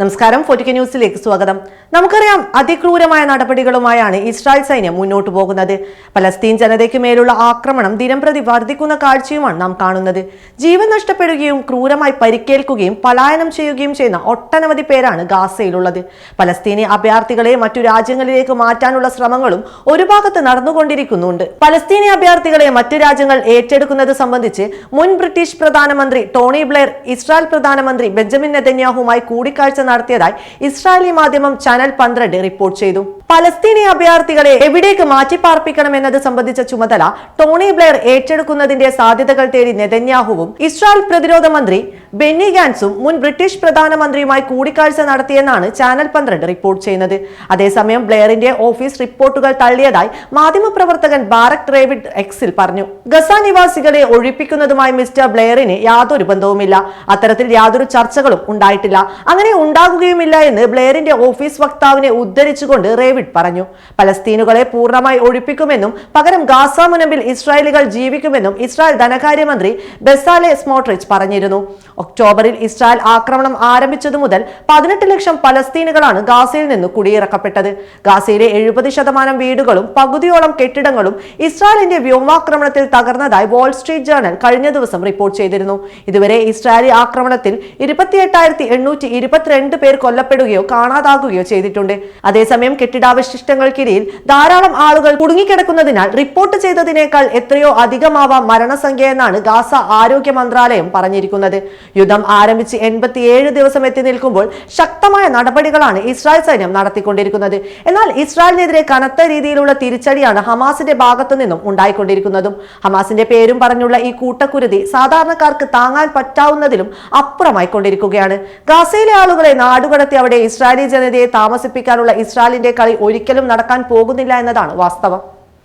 നമസ്കാരം. ഫോർട്ടിക്ക ന്യൂസിലേക്ക് സ്വാഗതം. നമുക്കറിയാം അതിക്രൂരമായ നടപടികളുമായാണ് ഇസ്രായേൽ സൈന്യം മുന്നോട്ട് പോകുന്നത്. പലസ്തീൻ ജനതയ്ക്ക് മേലുള്ള ആക്രമണം ദിനംപ്രതി വർദ്ധിക്കുന്ന കാഴ്ചയുമാണ് നാം കാണുന്നത്. ജീവൻ നഷ്ടപ്പെടുകയും ക്രൂരമായി പരിക്കേൽക്കുകയും പലായനം ചെയ്യുകയും ചെയ്യുന്ന ഒട്ടനവധി പേരാണ് ഗാസയിലുള്ളത്. പലസ്തീനി അഭയാർത്ഥികളെ മറ്റു രാജ്യങ്ങളിലേക്ക് മാറ്റാനുള്ള ശ്രമങ്ങളും ഒരു ഭാഗത്ത് നടന്നുകൊണ്ടിരിക്കുന്നുണ്ട്. പലസ്തീനി അഭയാർത്ഥികളെ മറ്റു രാജ്യങ്ങൾ ഏറ്റെടുക്കുന്നത് സംബന്ധിച്ച് മുൻ ബ്രിട്ടീഷ് പ്രധാനമന്ത്രി ടോണി ബ്ലെയർ ഇസ്രായേൽ പ്രധാനമന്ത്രി ബെഞ്ചമിൻ നെതന്യാഹുമായി കൂടിക്കാഴ്ച നടത്തിയതായി ഇസ്രായേലി മാധ്യമം ചാനൽ പന്ത്രണ്ട് റിപ്പോർട്ട് ചെയ്തു. പലസ്തീനി അഭയാർത്ഥികളെ എവിടേക്ക് മാറ്റിപ്പാർപ്പിക്കണം എന്നത് സംബന്ധിച്ച ചുമതല ടോണി ബ്ലെയർ ഏറ്റെടുക്കുന്നതിന്റെ സാധ്യതകൾ തേടി നെതന്യാഹുവും ഇസ്രായേൽ പ്രതിരോധ മന്ത്രി ബെന്നി ഗാൻസും മുൻ ബ്രിട്ടീഷ് പ്രധാനമന്ത്രിയുമായി കൂടിക്കാഴ്ച നടത്തിയെന്നാണ് ചാനൽ പന്ത്രണ്ട് റിപ്പോർട്ട് ചെയ്യുന്നത്. അതേസമയം ബ്ലെയറിന്റെ ഓഫീസ് റിപ്പോർട്ടുകൾ തള്ളിയതായി മാധ്യമപ്രവർത്തകൻ ബാറക് ഡേവിഡ് എക്സിൽ പറഞ്ഞു. ഗസ നിവാസികളെ ഒഴിപ്പിക്കുന്നതുമായി മിസ്റ്റർ ബ്ലെയറിന് യാതൊരു ബന്ധവുമില്ല. അത്തരത്തിൽ യാതൊരു ചർച്ചകളും ഉണ്ടായിട്ടില്ല. അങ്ങനെ ഉണ്ടാകുകയുമില്ല എന്ന് ബ്ലെയറിന്റെ ഓഫീസ് വക്താവിനെ ഉദ്ധരിച്ചുകൊണ്ട് റേവിഡ് പറഞ്ഞു. പലസ്തീനുകളെ പൂർണമായി ഒഴിപ്പിക്കുമെന്നും പകരം ഗാസ മുനമ്പിൽ ഇസ്രായേലുകൾ ജീവിക്കുമെന്നും ഇസ്രായേൽ ധനകാര്യമന്ത്രി ബെസാലെ സ്മോട്രിച്ച് പറഞ്ഞിരുന്നു. ഒക്ടോബറിൽ ഇസ്രായേൽ ആക്രമണം ആരംഭിച്ചതു മുതൽ പതിനെട്ട് ലക്ഷം പലസ്തീനുകളാണ് ഗാസയിൽ നിന്ന് കുടിയിറക്കപ്പെട്ടത്. ഗാസയിലെ എഴുപത് ശതമാനം വീടുകളും പകുതിയോളം കെട്ടിടങ്ങളും ഇസ്രായേലിന്റെ വ്യോമാക്രമണത്തിൽ തകർന്നതായി വാൾ സ്ട്രീറ്റ് ജേർണൽ കഴിഞ്ഞ ദിവസം റിപ്പോർട്ട് ചെയ്തിരുന്നു. ഇതുവരെ ഇസ്രായേലി ആക്രമണത്തിൽ ഇരുപത്തിയെട്ടായിരത്തി എണ്ണൂറ്റി ഇരുപത്തിരണ്ട് പേർ കൊല്ലപ്പെടുകയോ കാണാതാകുകയോ ചെയ്തിട്ടുണ്ട്. അതേസമയം കെട്ടിടാവശിഷ്ടങ്ങൾക്കിടയിൽ ധാരാളം ആളുകൾ കുടുങ്ങിക്കിടക്കുന്നതിനാൽ റിപ്പോർട്ട് ചെയ്തതിനേക്കാൾ എത്രയോ അധികമാവാം മരണസംഖ്യ എന്നാണ് ഗാസ ആരോഗ്യ മന്ത്രാലയം പറഞ്ഞിരിക്കുന്നത്. യുദ്ധം ആരംഭിച്ച് എൺപത്തിയേഴ് ദിവസം എത്തി നിൽക്കുമ്പോൾ ശക്തമായ നടപടികളാണ് ഇസ്രായേൽ സൈന്യം നടത്തിക്കൊണ്ടിരിക്കുന്നത്. എന്നാൽ ഇസ്രായേലിനെതിരെ കനത്ത രീതിയിലുള്ള തിരിച്ചടിയാണ് ഹമാസിന്റെ ഭാഗത്തു നിന്നും ഉണ്ടായിക്കൊണ്ടിരിക്കുന്നതും. ഹമാസിന്റെ പേരും പറഞ്ഞുള്ള ഈ കൂട്ടക്കുരുതി സാധാരണക്കാർക്ക് താങ്ങാൻ പറ്റാവുന്നതിലും അപ്പുറമായി കൊണ്ടിരിക്കുകയാണ്. ഗാസയിലെ ആളുകളെ നാടുകടത്തി അവിടെ ഇസ്രായേലി ജനതയെ താമസിപ്പിക്കാനുള്ള ഇസ്രായേലിന്റെ കളി ഒരിക്കലും നടക്കാൻ പോകുന്നില്ല എന്നതാണ് വാസ്തവം.